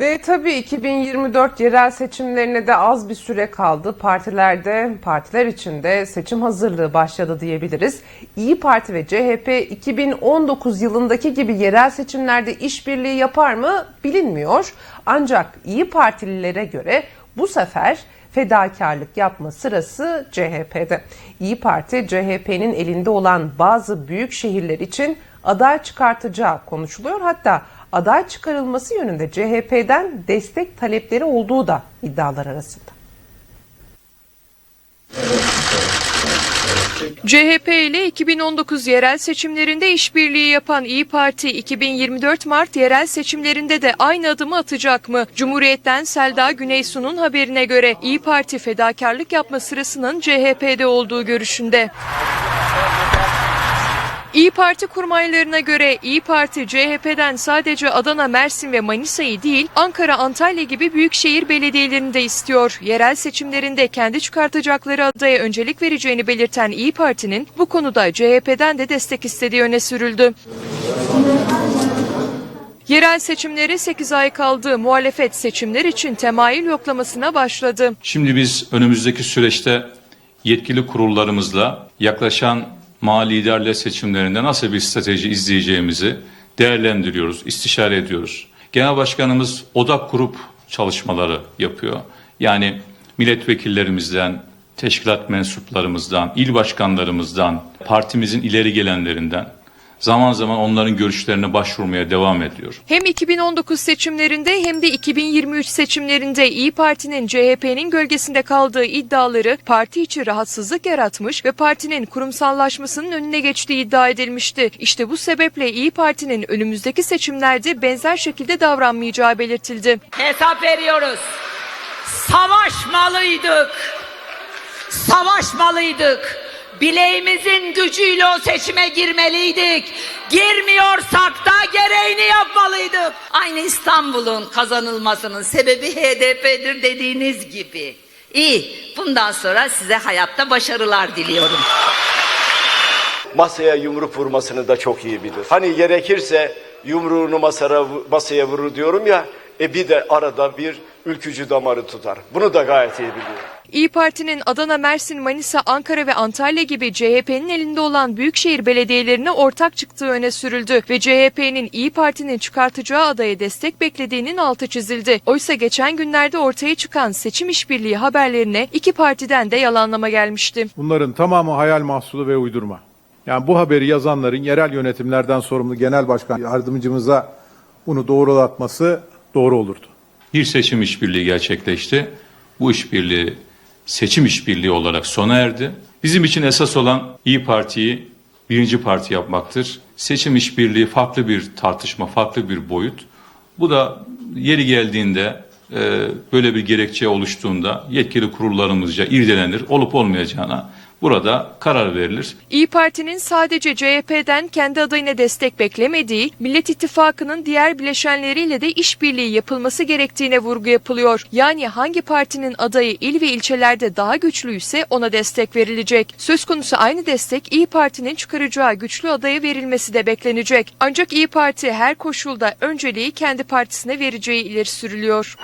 Ve tabii 2024 yerel seçimlerine de az bir süre kaldı. Partilerde, partiler içinde seçim hazırlığı başladı diyebiliriz. İyi Parti ve CHP 2019 yılındaki gibi yerel seçimlerde işbirliği yapar mı bilinmiyor. Ancak İyi Partililere göre bu sefer fedakarlık yapma sırası CHP'de. İyi Parti CHP'nin elinde olan bazı büyük şehirler için aday çıkartacağı konuşuluyor. Hatta aday çıkarılması yönünde CHP'den destek talepleri olduğu da iddialar arasında. CHP ile 2019 yerel seçimlerinde işbirliği yapan İyi Parti 2024 Mart yerel seçimlerinde de aynı adımı atacak mı? Cumhuriyet'ten Selda Güneysu'nun haberine göre İyi Parti fedakarlık yapma sırasının CHP'de olduğu görüşünde. İyi Parti kurmaylarına göre İyi Parti CHP'den sadece Adana, Mersin ve Manisa'yı değil Ankara, Antalya gibi büyükşehir belediyelerini de istiyor. Yerel seçimlerinde kendi çıkartacakları adaya öncelik vereceğini belirten İyi Parti'nin bu konuda CHP'den de destek istediği öne sürüldü. Yerel seçimlere 8 ay kaldı. Muhalefet seçimler için temayül yoklamasına başladı. Şimdi biz önümüzdeki süreçte yetkili kurullarımızla yaklaşan mali liderler seçimlerinde nasıl bir strateji izleyeceğimizi değerlendiriyoruz, istişare ediyoruz. Genel Başkanımız odak kurup çalışmaları yapıyor. Yani milletvekillerimizden, teşkilat mensuplarımızdan, il başkanlarımızdan, partimizin ileri gelenlerinden zaman zaman onların görüşlerine başvurmaya devam ediyor. Hem 2019 seçimlerinde hem de 2023 seçimlerinde İyi Parti'nin CHP'nin gölgesinde kaldığı iddiaları parti içi rahatsızlık yaratmış ve partinin kurumsallaşmasının önüne geçtiği iddia edilmişti. İşte bu sebeple İyi Parti'nin önümüzdeki seçimlerde benzer şekilde davranmayacağı belirtildi. Hesap veriyoruz. Savaşmalıydık. Savaşmalıydık. Bileğimizin gücüyle o seçime girmeliydik. Girmiyorsak da gereğini yapmalıydık. Aynı İstanbul'un kazanılmasının sebebi HDP'dir dediğiniz gibi. İyi, bundan sonra size hayatta başarılar diliyorum. masaya yumruk vurmasını da çok iyi bilir. Hani gerekirse yumruğunu masara, masaya vurur diyorum ya, e bir de arada bir ülkücü damarı tutar. Bunu da gayet iyi biliyor. İyi Parti'nin Adana, Mersin, Manisa, Ankara ve Antalya gibi CHP'nin elinde olan büyükşehir belediyelerine ortak çıktığı öne sürüldü ve CHP'nin İyi Parti'nin çıkartacağı adaya destek beklediğinin altı çizildi. Oysa geçen günlerde ortaya çıkan seçim işbirliği haberlerine iki partiden de yalanlama gelmişti. Bunların tamamı hayal mahsulu ve uydurma. Yani bu haberi yazanların yerel yönetimlerden sorumlu genel başkan yardımcımıza bunu doğrulatması doğru olurdu. bir seçim işbirliği gerçekleşti. Bu işbirliği seçim işbirliği olarak sona erdi. Bizim için esas olan İyi Parti'yi birinci parti yapmaktır. Seçim işbirliği farklı bir tartışma, farklı bir boyut. Bu da yeri geldiğinde e, böyle bir gerekçe oluştuğunda yetkili kurullarımızca irdelenir, olup olmayacağına burada karar verilir. İyi Parti'nin sadece CHP'den kendi adayına destek beklemediği, Millet İttifakı'nın diğer bileşenleriyle de işbirliği yapılması gerektiğine vurgu yapılıyor. Yani hangi partinin adayı il ve ilçelerde daha güçlüyse ona destek verilecek. Söz konusu aynı destek İyi Parti'nin çıkaracağı güçlü adaya verilmesi de beklenecek. Ancak İyi Parti her koşulda önceliği kendi partisine vereceği ileri sürülüyor.